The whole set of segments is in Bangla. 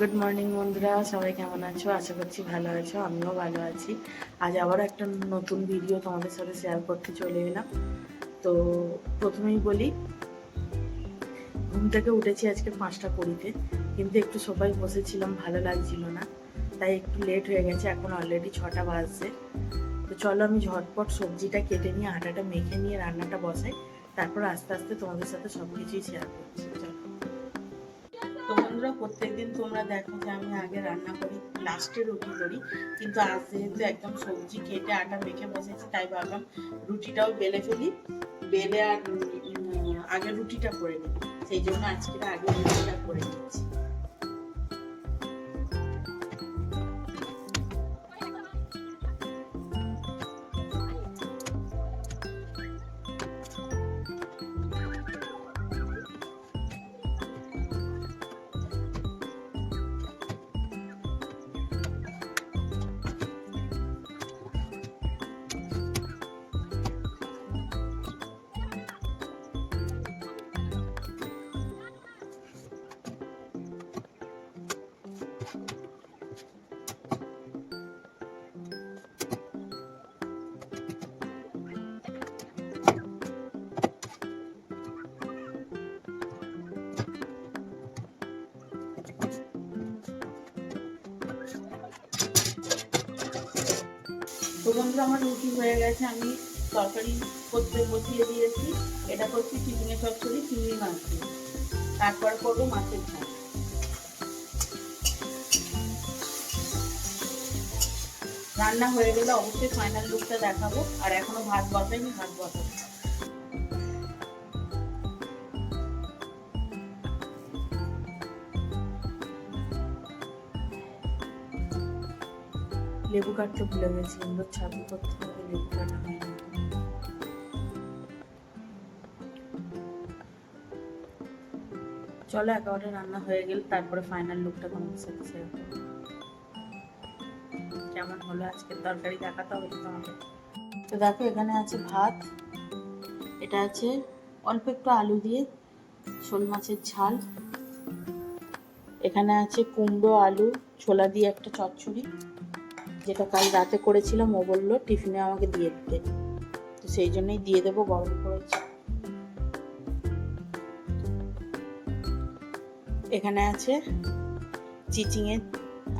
গুড মর্নিং বন্ধুরা। সবাই কেমন আছো? আশা করছি ভালো আছো। আমিও ভালো আছি। আজ আবার একটা নতুন ভিডিও তোমাদের সাথে শেয়ার করতে চলে এলাম। তো প্রথমেই বলি, ঘুম থেকে উঠেছি আজকে পাঁচটা কুড়িতে। কিন্তু একটু সবাই বসেছিলাম, ভালো লাগছিল না। তাই একটু লেট হয়ে গেছে, এখন অলরেডি ছটা বাজছে। তো চলো আমি ঝটপট সবজিটা কেটে নিয়ে, আটাটা মেখে নিয়ে রান্নাটা বসাই। তারপর আস্তে আস্তে তোমাদের সাথে সব কিছুই শেয়ার করছি। চলো। তো বন্ধুরা, প্রত্যেকদিন তোমরা দেখো যে আমি আগে রান্না করি লাস্টে রুটি করি। কিন্তু আজ যেহেতু একদম সবজি কেটে আটা মেখে বসেছি, তাই ভাবলাম রুটিটাও বেলে ফেলি। বেলে আর আগে রুটিটা করে নিই। সেই জন্য আজকে আগে রুটিটা করে নিচ্ছি। তো বন্ধুরা, আমার রুটি হয়ে গেছে। আমি তরকারি করতে বসিয়ে দিয়েছি। এটা করছি চিকেনের চচ্চড়ি, চিংড়ি মাছ তারপর করব মাছের ঝাল। রান্না হয়ে গেলে অবশ্যই ফাইনাল লুকটা দেখাবো। আর এখনও ভাত বসাইনি, ভাত বসাবো। লেবু কাটতে ভুলে গেছি আমরা ছাতু করতে হবে, লেবু কাটা হয়নি চলো একেবারে রান্না হয়ে গেল তারপরে ফাইনাল লুকটা তোমাদের সাথে কেমন হলো? আজকের তরকারি দেখাতে হবে তোমাকে। তো দেখো, এখানে আছে ভাত, এটা আছে অল্প একটু আলু দিয়ে শোল মাছের ঝাল। এখানে আছে কুমড়ো, আলু, ছোলা দিয়ে একটা চচ্চড়ি, যেটা কাল রাতে করেছিলাম, ও বলল টিফিনে আমাকে দিয়ে দিতে। তো সেই জন্যই দিয়ে দেবো গরম করেছি। এখানে আছে চিচিঙে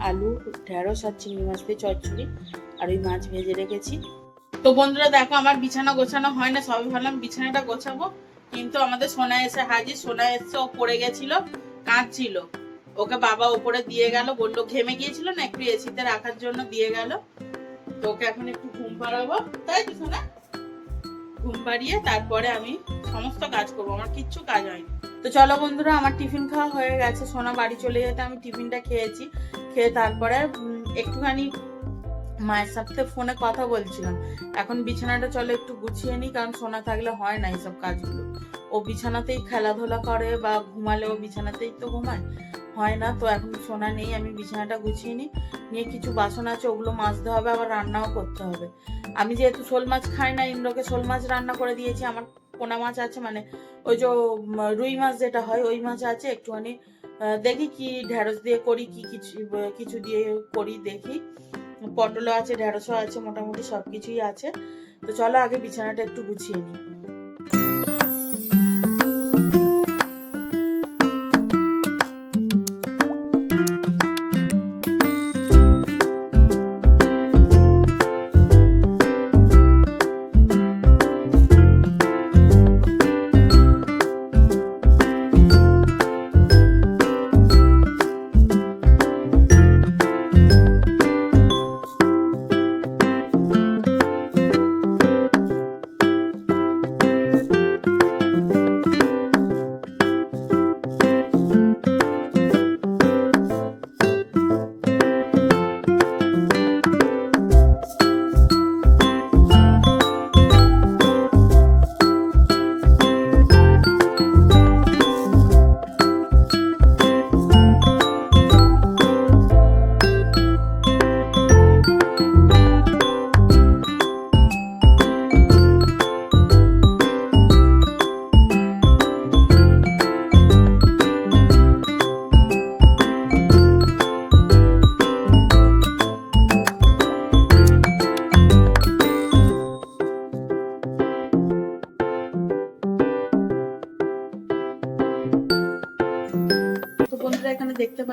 আলু, ঢেঁড়স আর চিংড়ি মাছ দিয়ে চচ্চড়ি আর ওই মাছ ভেজে রেখেছি। তো বন্ধুরা, দেখো আমার বিছানা গোছানো হয় না, সবই ভাবলাম বিছানাটা গোছাবো। কিন্তু আমাদের সোনা এসে হাজির, সোনা এসে ও পড়ে গেছিল, কাঁদছিল। ওকে বাবা উপরে দিয়ে গেল, বলল, ঘেমে গিয়েছিল না? একটু এসিতে রাখার জন্য দিয়ে গেল। তো ওকে এখন একটু ঘুম পাড়াবো। তাই তো সোনা? ঘুম পাড়িয়ে তারপরে আমি সমস্ত কাজ করব, আমার কিচ্ছু কাজ হয়নি। তো চলো বন্ধুরা, আমার টিফিন খাওয়া হয়ে গেছে। সোনা বাড়ি চলে যেতে আমি টিফিনটা খেয়েছি। খেয়ে তারপরে একটুখানি মায়ের সাথে ফোনে কথা বলছিলাম। এখন বিছানাটা চলো একটু গুছিয়ে নিই, কারণ সোনা থাকলে হয় না এইসব কাজগুলো। ও বিছানাতেই খেলাধুলা করে বা ঘুমালে ও বিছানাতেই তো ঘুমায়। হয় না, তো এখন সোনা নেই, আমি বিছানাটা গুছিয়ে নিই। নিয়ে কিছু বাসন আছে, ওগুলো মাজতে হবে, আবার রান্নাও করতে হবে। আমি যেহেতু শোল মাছ খাই না, ইন্দ্রকে শোল মাছ রান্না করে দিয়েছি, আমার পোনা মাছ আছে মানে ওই যে রুই মাছ যেটা হয়, ওই মাছ আছে একটুখানি। দেখি কি ঢেঁড়স দিয়ে করি, কি কিছু কিছু দিয়ে করি, দেখি। পটলও আছে, ঢেঁড়সও আছে, মোটামুটি সব কিছুই আছে। তো চলো আগে বিছানাটা একটু গুছিয়ে নিই।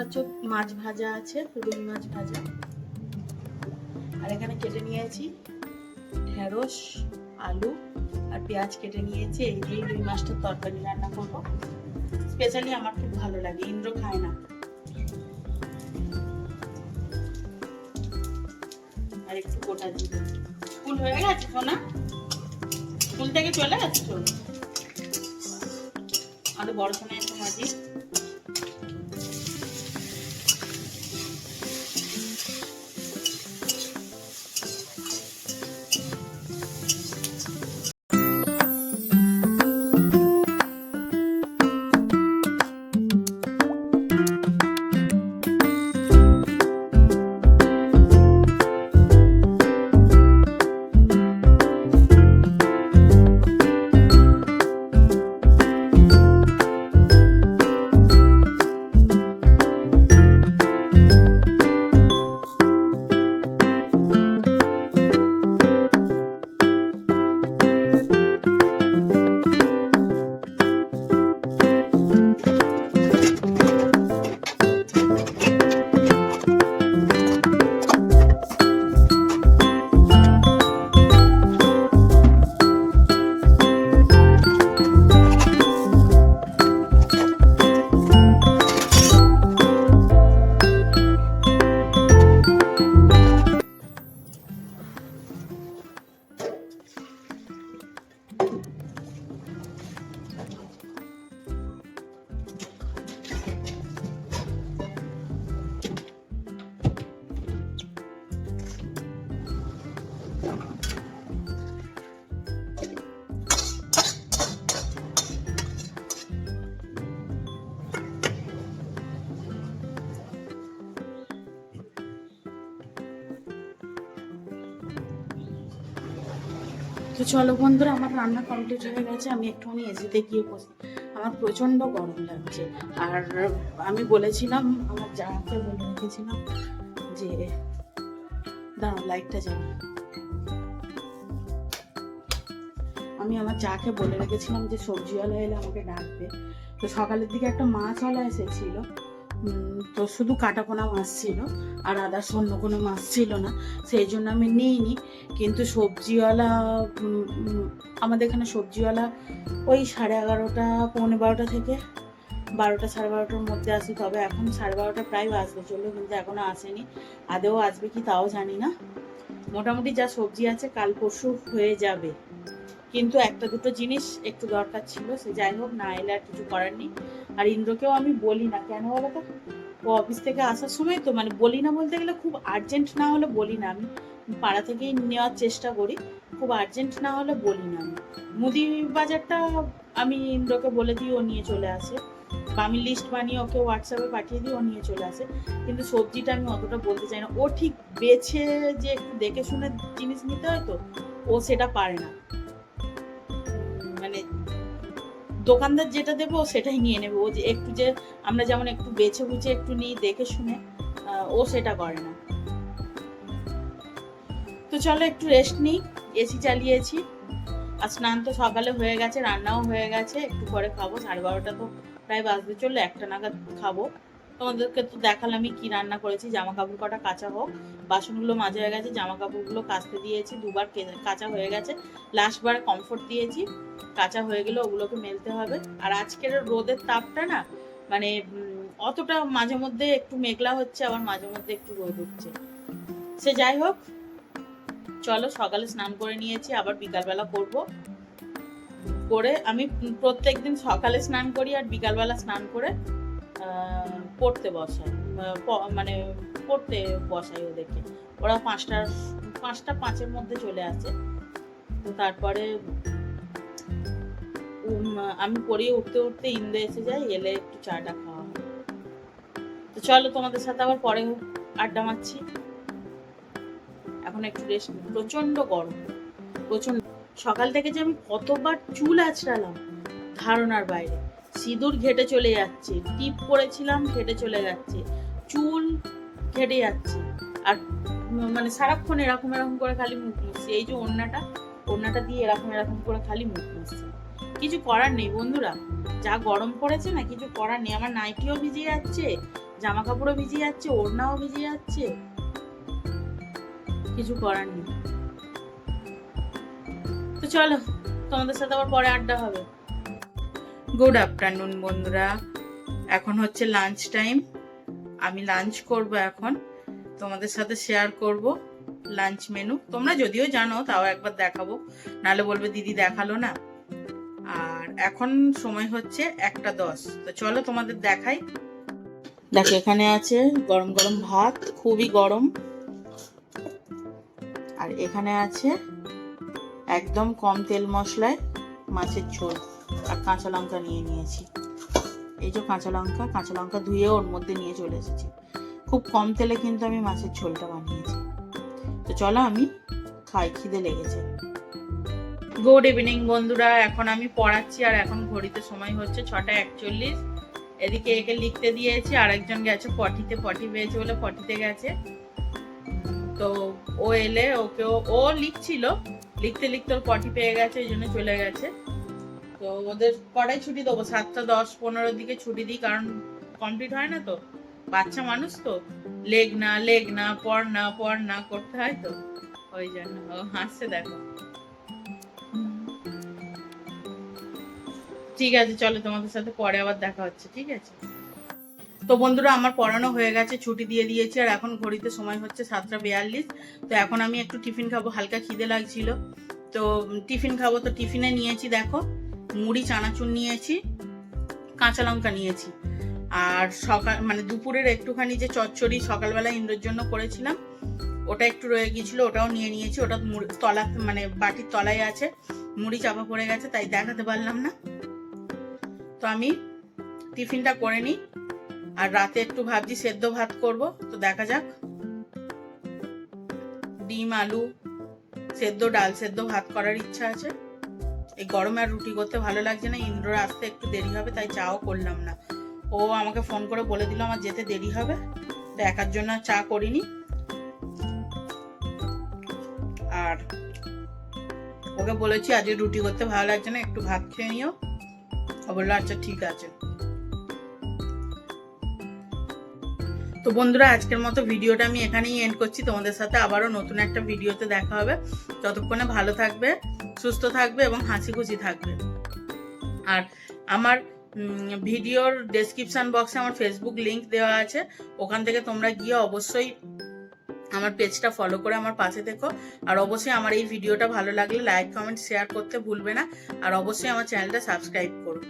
পাচ্ছ মাছ ভাজা আছে, রুই মাছ ভাজা। আর এখানে কেটে নিয়েছি ঢেঁড়স, আলু, আর পেঁয়াজ কেটে নিয়েছি, এই দিয়ে রুই মাছটার তরকারি রান্না করব। স্পেশালি আমার খুব ভালো লাগে, ইন্দ্র খায় না। আর একটু গোটা জিরে স্কুল হয়ে গেছে তো না? স্কুল থেকে চলে গেছে চল আর বড় সোনা তো চলো বন্ধুরা, আমার রান্না কমপ্লিট হয়ে গেছে। আমি একটুখানি এসিতে গিয়ে বসি। আমার প্রচণ্ড গরম লাগছে। আর আমি বলেছিলাম, আমার জামাকে বলে রেখেছিলাম যে, দাঁড়াও লাইটটা জ্বালি আমি আমার চাকে বলে রেখেছিলাম যে সবজিওয়ালা এলে আমাকে ডাকবে। তো সকালের দিকে একটা মাছওয়ালা এসেছিল। তো শুধু কাটাপোনা মাছ ছিল, আর আদার্স অন্য কোনো মাছ ছিল না। সেই জন্য আমি নিইনি। কিন্তু সবজিওয়ালা আমাদের এখানে সবজিওয়ালা ওই সাড়ে এগারোটা, পৌনে বারোটা থেকে বারোটা, সাড়ে বারোটার মধ্যে আসি। তবে এখন সাড়ে বারোটা প্রায় আসবে চলল কিন্তু এখনও আসেনি। আদেও আসবে কি তাও জানি না। মোটামুটি যা সবজি আছে কাল পরশু হয়ে যাবে। কিন্তু একটা দুটো জিনিস একটু দরকার ছিল, সে যাই হোক, না এলে আর কিছু করার নেই। আর ইন্দ্রকেও আমি বলি না। কেন বলো তো? ও অফিস থেকে আসার সময় তো মানে বলি না বলতে গেলে খুব আর্জেন্ট না হলে বলি না আমি। পাড়া থেকেই নেওয়ার চেষ্টা করি। খুব আর্জেন্ট না হলে বলি না আমি। মুদি বাজারটা আমি ইন্দ্রকে বলে দিই, ও নিয়ে চলে আসে। আমি লিস্ট বানিয়ে ওকে হোয়াটসঅ্যাপে পাঠিয়ে দিই, ও নিয়ে চলে আসে। কিন্তু সবজিটা আমি অতটা বলতে চাই না। ও ঠিক বেছে যে একটু দেখে শুনে জিনিস নিতে হয় তো, ও সেটা পারে না। মানে দোকানদার যেটা দেবে, ও সেটাই নিয়ে নেবে। ও যে একটু যে আমরা যেমন একটু বেছে বুঝে একটু নিই, দেখে শুনে ও সেটা করে না। তো চলো একটু রেস্ট নিই এসি চালিয়েছি। আর স্নান তো সকালে হয়ে গেছে, রান্নাও হয়ে গেছে, একটু পরে খাব, সাড়ে বারোটা তো প্রায় বাজতে চলল একটা নাগাদ খাব। তোমাদেরকে তো দেখালামই কি রান্না করেছি। জামা কাপড় কটা কাঁচা হোক, বাসনগুলো মাজা হয়ে গেছে জামা কাপড়গুলো কাচতে দিয়েছি, দুবার কাঁচা হয়ে গেছে। লাস্ট বার কমফোর্ট দিয়েছি, কাঁচা হয়ে গেলে ওগুলোকে মেলতে হবে। আর আজকের রোদের তাপটা না মানে অতটা মাঝে মধ্যে একটু মেঘলা হচ্ছে, আবার মাঝে মধ্যে একটু রোদ উঠছে। সে যাই হোক, চলো সকালে স্নান করে নিয়েছি, আবার বিকালবেলা করব। করে আমি প্রত্যেক দিন সকালে স্নান করি আর বিকালবেলা স্নান করে পড়তে বসাই মানে পড়তে বসাই ওদেরকে। ওরা পাঁচটার পাঁচটা পাঁচের মধ্যে চলে আসে। তো তারপরে আমি পড়িয়ে উঠতে উঠতে ইন্দো এসে যাই, এলে একটু চাটা খাওয়া তো চলো তোমাদের সাথে আবার পরে আড্ডা মারছি। এখন একটু রেস্ট প্রচণ্ড গরম প্রচণ্ড সকাল থেকে যে আমি কতবার চুল আছড়ালাম ধারণার বাইরে। সিঁদুর ঘেটে চলে যাচ্ছে, টিপ পরেছিলাম, ঘেটে চলে যাচ্ছে, চুল ঘেটে যাচ্ছে। আর মানে সারাক্ষণ এরকম এরকম করে খালি মুখ মুছছি। এই যে ওড়নাটা ওড়নাটা দিয়ে এরকম এরকম করে খালি মুখ মুছছি। কিছু করার নেই বন্ধুরা। যা গরম পড়েছে না, কিছু করার নেই। আমার নাইটিও ভিজে যাচ্ছে জামা কাপড়ও ভিজে যাচ্ছে, ওড়নাও ভিজে যাচ্ছে। কিছু করার নেই। তো চলো, তোমাদের সাথে আবার পরে আড্ডা হবে। গুড আফটারনুন বন্ধুরা। এখন হচ্ছে লাঞ্চ টাইম আমি লাঞ্চ করব এখন। তোমাদের সাথে শেয়ার করব লাঞ্চ মেনু তোমরা যদিও জানো, তাও একবার দেখাবো। নাহলে বলবে, দিদি দেখাল না। আর এখন সময় হচ্ছে একটা দশ। তো চলো তোমাদের দেখাই। দেখো, এখানে আছে গরম গরম ভাত, খুবই গরম। আর এখানে আছে একদম কম তেল মশলায় মাছের ঝোল আর কাঁচা লঙ্কা নিয়ে নিয়েছি। এই যে কাঁচা লঙ্কা কাঁচা লঙ্কা ধুয়ে ওর মধ্যে নিয়ে চলে এসেছি। খুব কম তেলে কিন্তু আমি মাছের ঝোলটা বানিয়েছি। তো চলো আমি খাই, খিদে লেগেছে। গুড ইভিনিং বন্ধুরা, এখন আমি পড়াচ্ছি আর এখন ঘড়িতে সময় হচ্ছে ছটা একচল্লিশ। এদিকে একে লিখতে দিয়েছি, আরেকজন গেছে পটিতে, পটি পেয়েছে বলে পটিতে গেছে। তো ও এলে, ওকে ও লিখছিল লিখতে লিখতে ওর পটি পেয়ে গেছে, এই জন্য চলে গেছে। তো ওদের কটায় ছুটি দেবো, সাতটা দশ পনেরোর দিকে ছুটি দিই, কারণ কমপ্লিট হয় না তো। বাচ্চা মানুষ তো। লেগ না লেগ না পড় না পড় না, করতে হয় তো। ওই জন্য হাসছে, দেখো। ঠিক আছে, চলো তোমাদের সাথে পরে আবার দেখা হচ্ছে, ঠিক আছে? তো বন্ধুরা, আমার পড়ানো হয়ে গেছে, ছুটি দিয়ে দিয়েছি, আর এখন ঘড়িতে সময় হচ্ছে সাতটা বিয়াল্লিশ। তো এখন আমি একটু টিফিন খাব, হালকা খিদে লাগছিল। তো টিফিন খাব, তো টিফিনে নিয়েছি, দেখো, মুড়ি, চানাচুর নিয়েছি, কাঁচা লঙ্কা নিয়েছি। আর সকাল মানে দুপুরের একটুখানি যে চচ্চড়ি সকালবেলা ইন্দ্রের জন্য করেছিলাম, ওটা একটু রয়ে গিয়েছিল, ওটাও নিয়ে নিয়েছি, ওটা তলা মানে বাটির তলায় আছে, মুড়ি চাপা পড়ে গেছে, তাই দেখাতে পারলাম না। তো আমি টিফিনটা করে নিই আর রাতে একটু ভাবছি সেদ্ধ ভাত করব, তো দেখা যাক। ডিম, আলু, সেদ্ধ, ডাল সেদ্ধ ভাত করার ইচ্ছা আছে। এই গরমে আর রুটি করতে ভালো লাগছে না ইন্দ্র আসতে একটু দেরি হবে, তাই চাও করলাম না। ও আমাকে ফোন করে বলে দিল আমার যেতে দেরি হবে, তো একার জন্য চা করিনি। আর ওকে বলেছি আজকে রুটি করতে ভালো লাগছে না, একটু ভাত খেয়ে নিও। ও বলল আচ্ছা ঠিক আছে। তো বন্ধুরা, আজকের মতো ভিডিওটা আমি এখানেই এন্ড করছি। তোমাদের সাথে আবারও নতুন একটা ভিডিওতে দেখা হবে। ততক্ষণে ভালো থাকবে, সুস্থ থাকবে এবং হাসি খুশি থাকবে। আর আমার ভিডিওর ডেসক্রিপশন বক্সে আমার ফেসবুক লিংক দেওয়া আছে। ওখান থেকে তোমরা গিয়ে অবশ্যই আমার পেজটা ফলো করে আমার পাশে দেখো আর অবশ্যই আমার এই ভিডিওটা ভালো লাগলে লাইক কমেন্ট শেয়ার করতে ভুলবে না। আর অবশ্যই আমার চ্যানেলটা সাবস্ক্রাইব করো।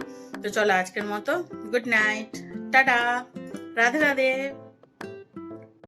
তো চলো আজকের মতো good night tata, Radhe Radhe.